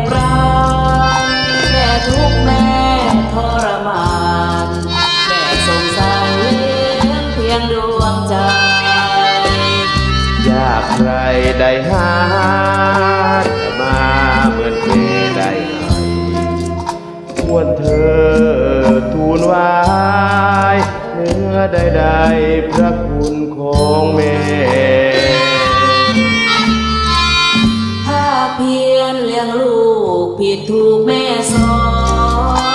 บร้นแม่ทุกแม่ทรมาน แม่สงสารเลี้ยงเพียงดวงใจ อยากใครได้หามาเหมือนเคยได้ให้ควรเธอทูลไว้เมื่อใดใดพระคุณของแม่ผ้าเพียรเลี้ยงลูก ผิดถูกแม่สอ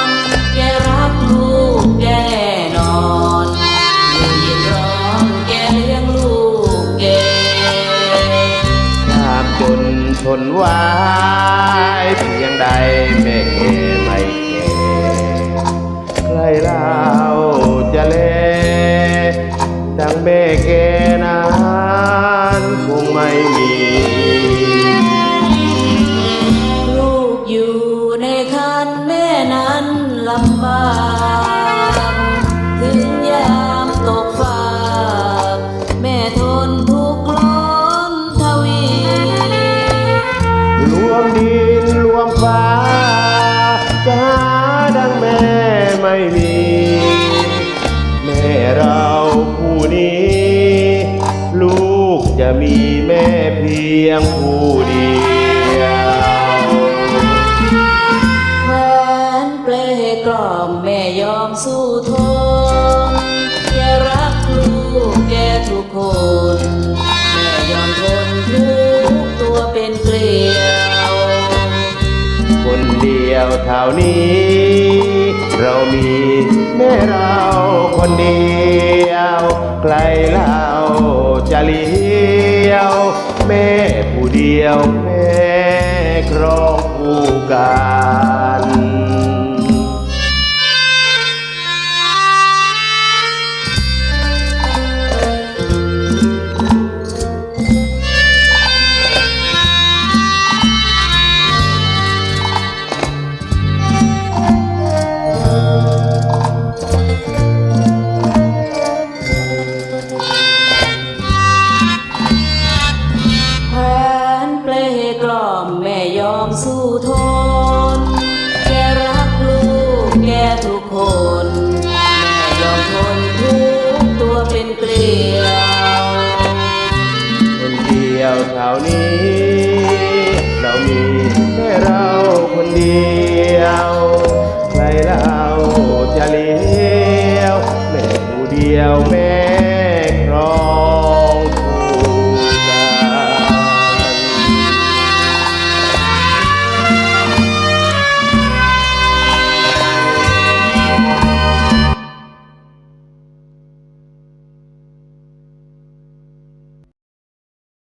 นแกรักลูกแกแน่นอนอยู่ยินร้องแกเลี้ยงลูกแกถ้ามจนทนไว้เพียงใดแม่ ลำบากถึงยามตกฟ้าแม่ทนทุกข์ล้นทวีรวมดินรวมฟ้าจะหาดังแม่ไม่มี แม่เราผู้นี้ ลูกจะมีแม่เพียงผู้เดียว เดียวเท่านี้ เรามีแม่เราคนเดียว ใครเล่าจะเลี้ยว แม่ผู้เดียวแม่ครองผู้การ เป็นเกลียวคนเดียวแถวนี้ เรามีแค่เราคนเดียวใครเราจะเลี้ยวแม่ผู้เดียวแม่